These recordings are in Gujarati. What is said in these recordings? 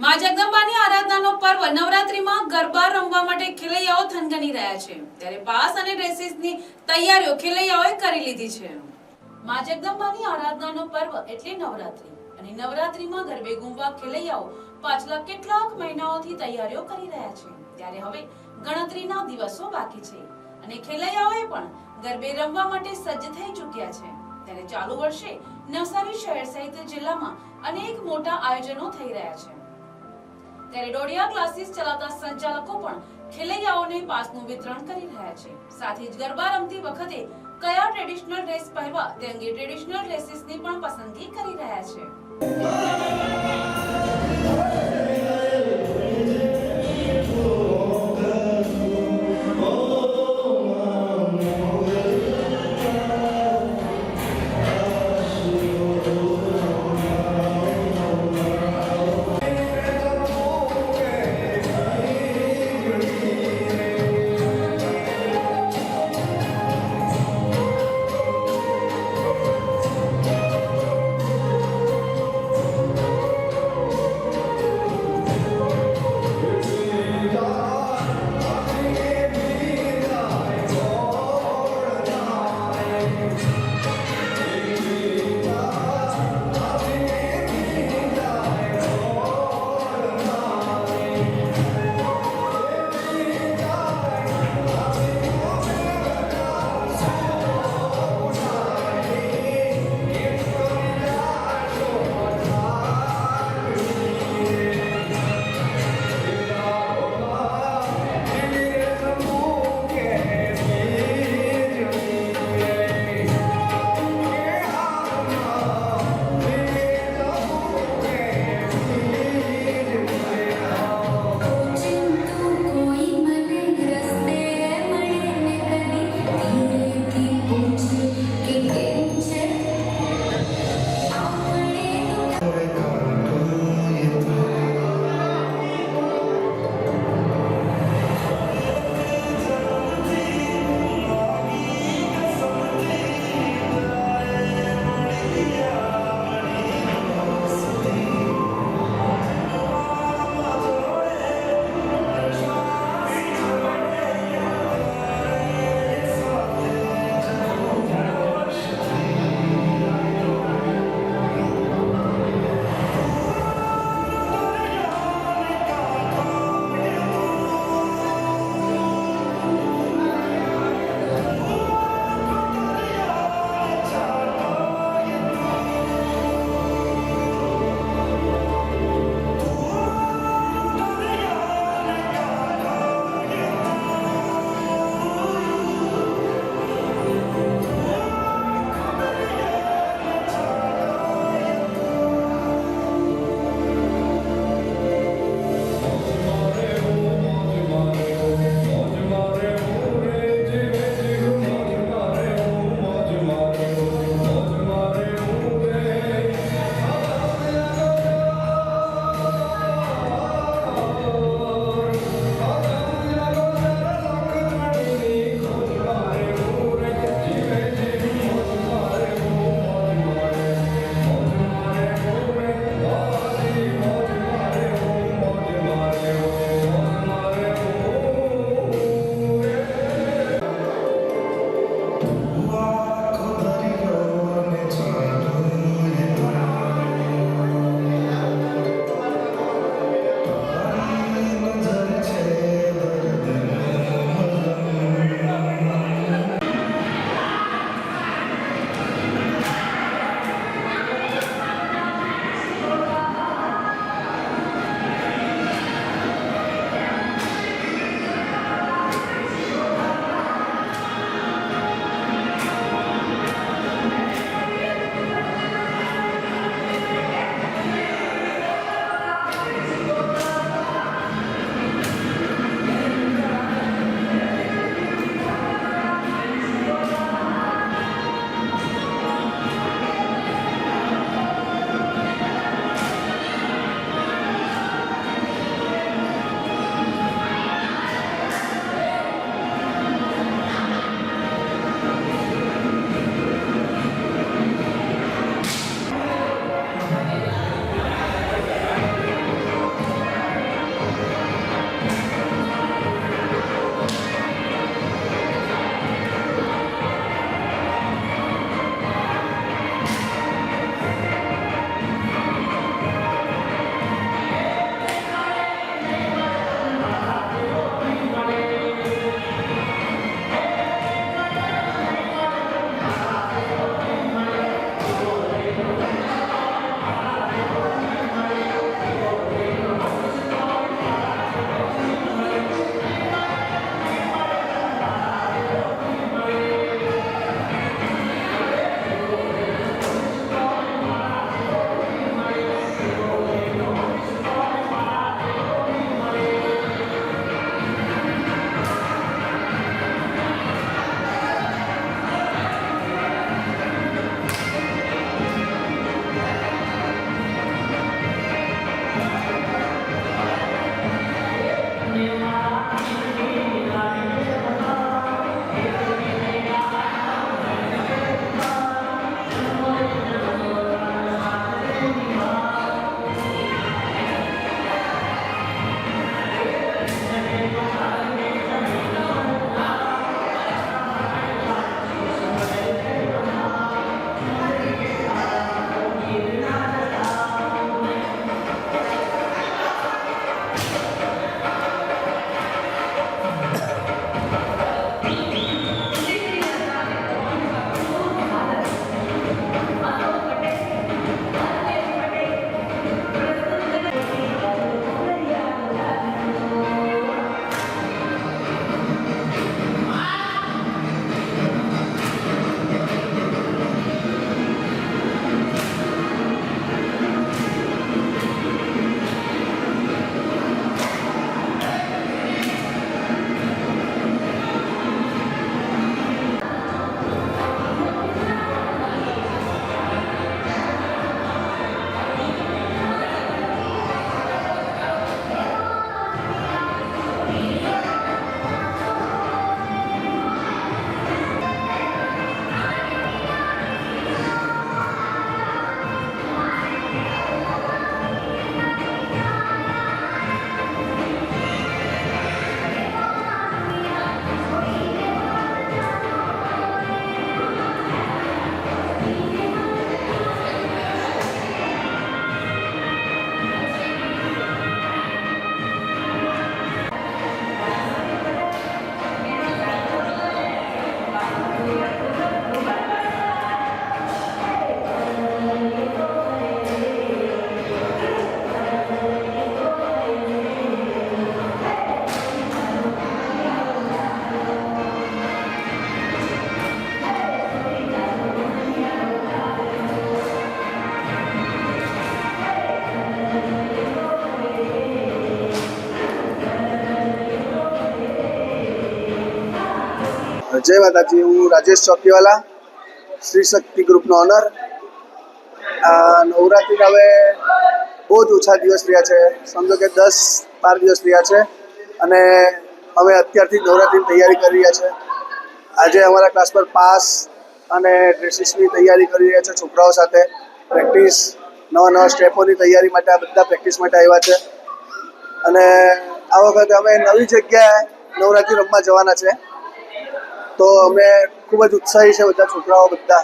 મા જગદંબાની આરાધનાનો પર્વ નવરાત્રીમાં ગરબા રમવા માટે ખેલૈયાઓ થનગની રહ્યા છે. ત્યારે પાસ અને ડ્રેસીસની તૈયારીઓ ખેલૈયાઓએ કરી લીધી છે. માં જગદંબાની આરાધનાનો પર્વ એટલે નવરાત્રી. અને નવરાત્રીમાં ગરબે ઘૂમવા ખેલૈયાઓ પાછલા કેટલાક મહિનાઓથી તૈયારીઓ કરી રહ્યા છે. ત્યારે હવે ગણતરીના દિવસો બાકી છે. અને ખેલૈયાઓએ પણ ગરબે રમવા માટે સજ્જ થઈ ચૂક્યા છે. ત્યારે ચાલુ વર્ષે નવસારી શહેર સહિત જિલ્લામાં અનેક મોટા આયોજનો થઈ રહ્યા છે. ત્યારે ડોડિયા ક્લાસીસ ચલાવતા સંચાલકો પણ ખેલૈયાઓને પાસનું વિતરણ કરી રહ્યા છે. સાથે જ ગરબા રમતી વખતે કયા ટ્રેડિશનલ ડ્રેસ પહેરવા તે અંગે ટ્રેડિશનલ ડ્રેસીસની પણ પસંદગી કરી રહ્યા છે. જય માતાજી. હું રાજેશ ચોકીવાલા શ્રી શક્તિ ગ્રુપનો ઓનર. નવરાત્રિના હવે બહુ જ ઓછા દિવસ રહ્યા છે. સમજો કે દસ, બાર દિવસ રહ્યા છે. અને અમે અત્યારથી નવરાત્રિની તૈયારી કરી રહ્યા છે. આજે અમારા ક્લાસ પર પાસ અને ડ્રેસીસની તૈયારી કરી રહ્યા છે છોકરાઓ સાથે. પ્રેક્ટિસ નવા નવા સ્ટેપોની તૈયારી માટે આ બધા પ્રેક્ટિસ માટે આવ્યા છે. અને આ વખતે અમે નવી જગ્યાએ નવરાત્રિ રમવા જવાના છે. તો અમે ખૂબ જ ઉત્સાહી છે બધા છોકરાઓ બધા.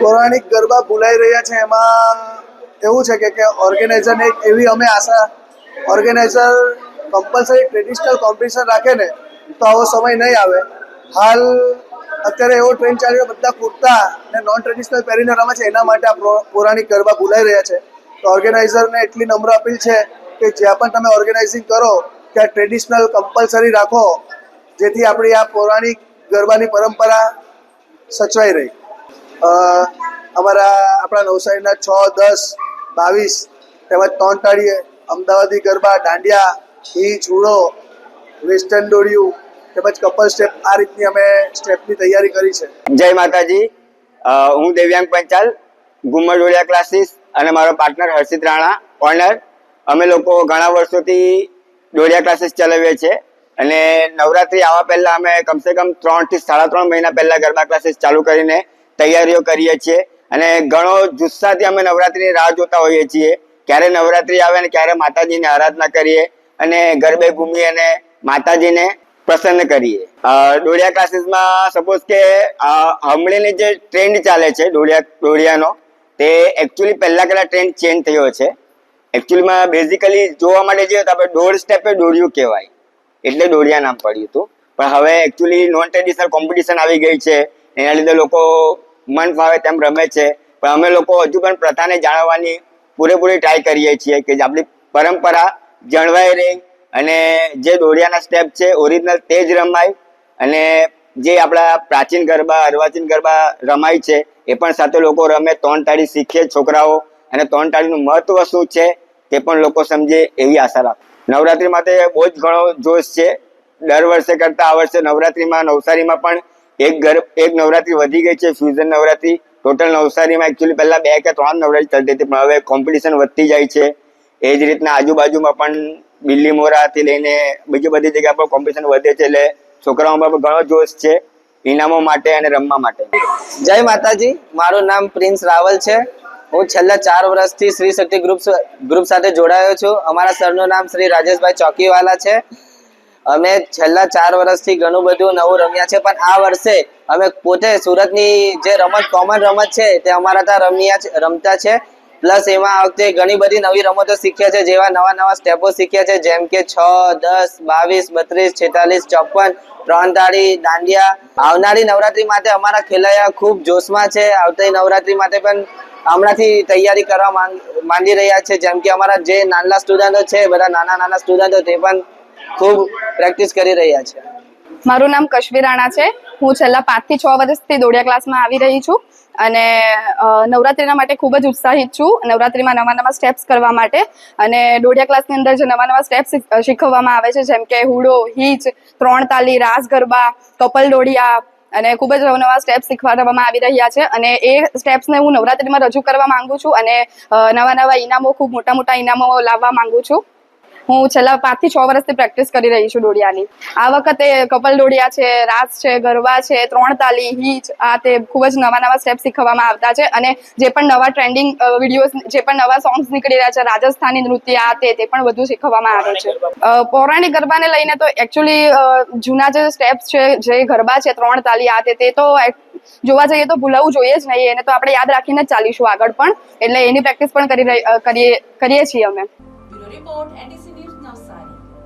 પૌરાણિક ગરબા ભૂલાઈ રહ્યા છે. એમાં એવું છે કે ઓર્ગેનાઇઝરને એક એવી અમે આશા ઓર્ગેનાઇઝર કમ્પલસરી ટ્રેડિશનલ કોમ્પિટિશન રાખે ને, તો આવો સમય નહીં આવે. હાલ અત્યારે એવો ટ્રેન્ડ ચાલી રહ્યો, બધા કુર્તા ને નોન ટ્રેડિશનલ પહેરીને રમે છે. એના માટે આ પૌરાણિક ગરબા ભૂલાઈ રહ્યા છે. તો ઓર્ગેનાઇઝરને એટલી નમ્ર અપીલ છે કે, જ્યાં પણ તમે ઓર્ગેનાઇઝિંગ કરો, ત્યાં ટ્રેડિશનલ કમ્પલસરી રાખો. જેથી આપણી આ પૌરાણિક ગરબાની પરંપરા સચવાઈ રહી. અમારા આપણા નવસારીના છ, દસ, બાવીસ તેમજ ત્રણ તાળીએ અમદાવાદી ગરબા, દાંડિયા ઘી ચૂડો વેસ્ટર્ન દોડિયું તેમજ કપલ સ્ટેપ આ રીતની અમે સ્ટેપની તૈયારી કરી છે. જય માતાજી. હું દેવ્યાંગ પંચાલ ઘુમ્મર ડોડિયા ક્લાસીસ અને મારો પાર્ટનર હર્ષિત રાણા, ઓનર. અમે લોકો ઘણા વર્ષોથી ડોડિયા ક્લાસીસ ચલાવીએ છીએ. અને નવરાત્રી આવવા પહેલા અમે કમસે કમ ત્રણથી સાડા ત્રણ મહિના પહેલા ગરબા ક્લાસીસ ચાલુ કરીને તૈયારીઓ કરીએ છીએ. અને ઘણો જુસ્સાથી અમે નવરાત્રીની રાહ જોતા હોઈએ છીએ. ક્યારે નવરાત્રી આવે ને ક્યારે માતાજીની આરાધના કરીએ અને ગરબે ઘૂમી અને માતાજીને પ્રસન્ન કરીએ. ડોળિયા ક્લાસીસમાં સપોઝ કે હમણાંની જે ટ્રેન્ડ ચાલે છે ડોળિયા, ડોળિયાનો, તે એકચ્યુઅલી પહેલાં પહેલા ટ્રેન્ડ ચેન્જ થયો છે. એકચ્યુઅલીમાં બેઝિકલી જોવા માટે જઈએ તો આપણે દોઢ સ્ટેપે દોડ્યું કહેવાય. એટલે દોડિયા નામ પડ્યું હતું. પણ હવે એકચ્યુઅલી નોન ટ્રેડિશનલ કોમ્પિટિશન આવી ગઈ છે. એના લીધે લોકો મન ફાવે તેમ રમે છે. પણ અમે લોકો હજુ પણ પ્રથાને જાળવવાની પૂરેપૂરી ટ્રાય કરીએ છીએ કે આપણી પરંપરા જળવાઈ રહે અને જે દોડિયાના સ્ટેપ છે ઓરિજિનલ તે જ રમાય અને જે આપણા પ્રાચીન ગરબા, અર્વાચીન ગરબા રમાય છે, એ પણ સાથે લોકો રમે ત્રણ તાળી શીખે છોકરાઓ અને ત્રણ તાળીનું મહત્વ શું છે તે પણ લોકો સમજે એવી આશા રાખ નવરાત્રી માટે બહુ જ ઘણો જોશ છે. દર વર્ષે કરતા આ વર્ષે નવરાત્રીમાં, નવસારીમાં પણ એક ઘર, એક નવરાત્રી વધી ગઈ છે ફ્યુઝન નવરાત્રી. ટોટલ નવસારીમાં એકચ્યુઅલી પહેલા બે કે ત્રણ નવરાત્રી ચાલતી હતી, પણ હવે કોમ્પિટિશન વધતી જાય છે. એ જ રીતના આજુબાજુમાં પણ બિલ્લી મોરાથી લઈને બીજી બધી જગ્યા પર કોમ્પિટિશન વધે છે એટલે છોકરાઓમાં પણ ઘણો જોશ છે, ઇનામો માટે અને રમવા માટે. જય માતાજી, મારું નામ પ્રિન્સ રાવલ છે. હું છેલ્લા ચાર વર્ષથી શ્રી શક્તિ ગ્રુપ ગ્રુપ સાથે જોડાયો છું. અમારા સરનું નામ શ્રી રાજેશભાઈ ચોકીવાલા છે. અમે છેલ્લા ચાર વર્ષથી ઘણું બધું નવું રમ્યા છે, પણ આ વર્ષે અમે પોતે સુરતની જે રમત કોમન રમત છે, તે અમારા ત્યાં રમ્યા રમતા છે. પ્લસ એમાં આ ઘણી બધી નવી રમતો શીખ્યા છે, જેવા નવા નવા સ્ટેપો શીખ્યા છે, જેમ કે છ, દસ, બાવીસ, બત્રીસ, છેતાલીસ, ચોપન, ત્રણ તાળી, દાંડિયા. આવનારી નવરાત્રી માટે અમારા ખેલૈયા ખૂબ જોશમાં છે. આવતી નવરાત્રી માટે પણ હમણાંથી તૈયારી કરવા માંડી રહ્યા છે. જેમ કે અમારા જે નાના સ્ટુડન્ટો છે, બધા નાના નાના સ્ટુડન્ટો તે પણ ખૂબ પ્રેક્ટિસ કરી રહ્યા છે. મારું નામ કશ્મીર રાણા છે. હું છેલ્લા પાંચથી છ વર્ષથી દોડિયા ક્લાસમાં આવી રહી છું અને નવરાત્રિના માટે ખૂબ જ ઉત્સાહિત છું. નવરાત્રીમાં નવા નવા સ્ટેપ્સ કરવા માટે અને દોડિયા ક્લાસની અંદર જે નવા નવા સ્ટેપ્સ શીખવવામાં આવે છે, જેમ કે હુડો, હીચ, ત્રણ તાલી, રાસ ગરબા, કપલ દોડિયા અને ખૂબ જ નવા સ્ટેપ્સ શીખવાડવામાં આવી રહ્યા છે. અને એ સ્ટેપ્સને હું નવરાત્રિમાં રજૂ કરવા માંગુ છું અને નવા નવા ઇનામો ખૂબ મોટા મોટા ઇનામો લાવવા માંગુ છું. હું છેલ્લા પાંચથી છ વર્ષથી પ્રેક્ટિસ કરી રહી છું દોડિયાની આ વખતે કપલ દોડિયા છે, રાસ છે, ગરબા છે, ત્રણ તાલી, હીચ, આ તે ખૂબ જ નવા નવા સ્ટેપ શીખવવામાં આવતા છે અને જે પણ નવા ટ્રેન્ડિંગ વિડીયોઝ જે પણ નવા સોંગ્સ નીકળી રહ્યા છે, રાજસ્થાની નૃત્ય, આ તે તે પણ વધુ શીખવવામાં આવે છે. પૌરાણિક ગરબાને લઈને તો એકચ્યુઅલી જૂના જે સ્ટેપ્સ છે, જે ગરબા છે, ત્રણ તાલી, આ તે તે જોવા જઈએ તો ભૂલાવું જોઈએ જ નહીં, એને તો આપણે યાદ રાખીને જ ચાલીશું આગળ પણ. એટલે એની પ્રેક્ટિસ પણ કરી કરીએ કરીએ છીએ અમે. રિપોર્ટ